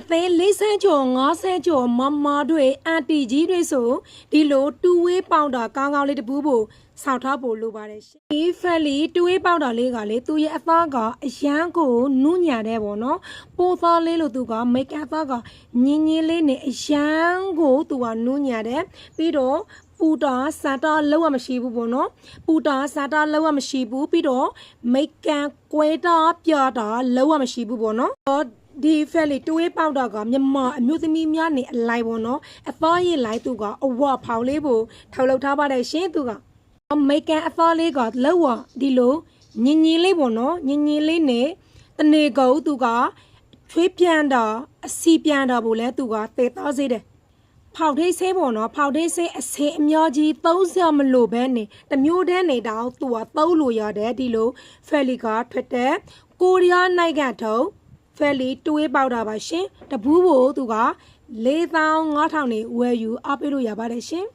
အသေးလေးဆန်းကျော်9ဆန်းကျော်မမတွေအန်တီကြီးတွေဆိုဒီလိုတူဝေးပေါင်တာကောင်းကောင်းလေးတပူးဖို့ဆောက်ထားဖို့လိုပါတယ်ရှင်ဒီဖက်လီတူဝေးပေါင်တာလေးကလေသူရဲ့အသားကအရန်ကိုနုညံတဲ့ပေါ့နော်ပိုးသားလေးလို့သူကမိတ်ကပ်သားကညင်းညင်းလေးနဲ့အရန်ကိုသူကနုညံတဲ့ပြီးတော့ပူတာစတာလောက်ရမရှိဘူးပေါ့နော်ပူတာစတာလောက်ရမရှိဘူးပြီးတော့မိတ်ကန်ကွဲတာပြတာလောက်ရမရှိဘူးပေါ့နော်ဒီဖက်လီတွေးပေါက်တာကမြမအမျိုးသမီးများနေအလိုက်ပေါ့နော်အသားရည်လိုက်သူကအဝဖောင်လေးကိုထောက်လောက်ထားပါတယ်ရှင်သူကအမေကန်အသားလေးကလောက်ဝဒီလိုညင်ညင်လေးပေါ့နော်ညင်ညင်လေးနဲ့တနေကုတ်သူကချွေးပြန်တာအစီပြန်တာကိုလည်းသူကသေသားစေးတယ် ဖောက်ထိတ်ဆေးပေါ့နော်ဖောက်ထိတ်ဆေးအစင်အများကြီးသုံးစရာမလိုဘဲနေတမျိုးတည်းနေတော့သူကသုံးလို့ရတယ်ဒီလိုဖယ်လီကထွက်တဲ့ကိုရီးယားနိုင်ငံထုံးဖယ်လီတွေးပေါက်တာပါရှင်တပူးကိုသူက4500နေဝယ်ယူအားပေးလို့ရပါတယ်ရှင်